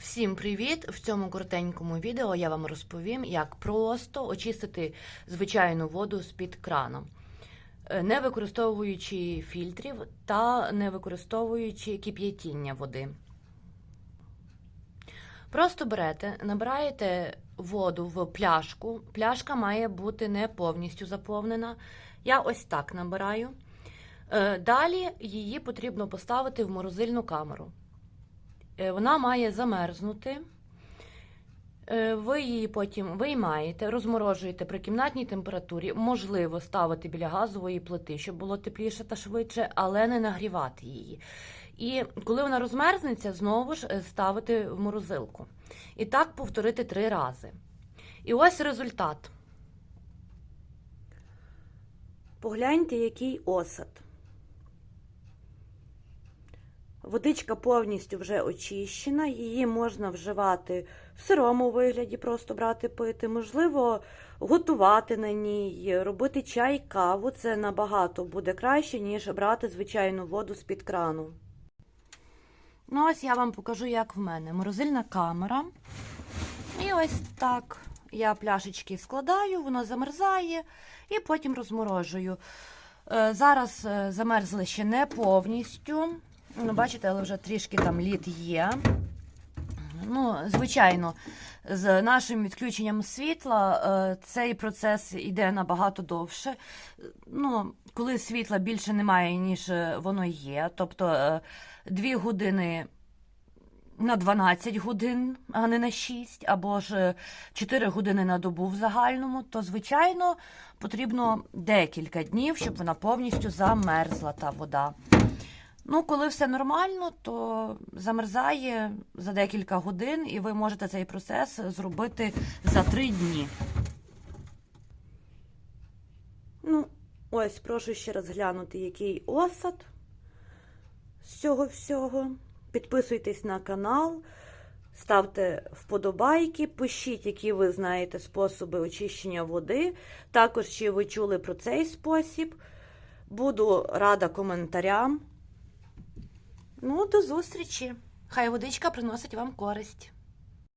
Всім привіт! В цьому коротенькому відео я вам розповім, як просто очистити звичайну воду з-під крана, е, не використовуючи фільтрів та не використовуючи кип'ятіння води. Просто берете, набираєте воду в пляшку. Пляшка має бути не повністю заповнена. Я ось так набираю. Е, Далі її потрібно поставити в морозильну камеру. Е, Вона має замерзнути. Е, Ви її потім виймаєте, розморожуєте при кімнатній температурі. Можливо, ставити біля газової плити, щоб було тепліше та швидше, але не нагрівати її. І коли вона розмерзнеться, знову ж е, ставити в морозилку. І так повторити три рази. І ось результат. Погляньте, який осад. Водичка повністю вже очищена, її можна вживати в сирому вигляді, просто брати пити, можливо, готувати на ній, робити чай, каву. Це набагато буде краще, ніж брати звичайну воду з-під крану. Ну, ось я вам покажу, як в мене. Морозильна камера. І ось так я пляшечки складаю, воно замерзає і потім розморожую. Е, Зараз е, замерзли ще не повністю. Ну, бачите, але вже трішки там лід є. Ну, звичайно, з нашим відключенням світла е, цей процес йде набагато довше. Ну, коли світла більше немає, ніж е, воно є. Тобто е, 2 години на 12 годин, а не на 6, або ж 4 години на добу в загальному, то, звичайно, потрібно декілька днів, щоб вона повністю замерзла та вода. Ну, коли все нормально, то замерзає за декілька годин, і ви можете цей процес зробити за 3 дні. Ну, ось, прошу ще раз глянути, який осад з цього всього. Підписуйтесь на канал, ставте вподобайки, пишіть, які ви знаєте способи очищення води. Також, чи ви чули про цей спосіб. Буду рада коментарям. Ну, до зустрічі! Хай водичка приносить вам користь.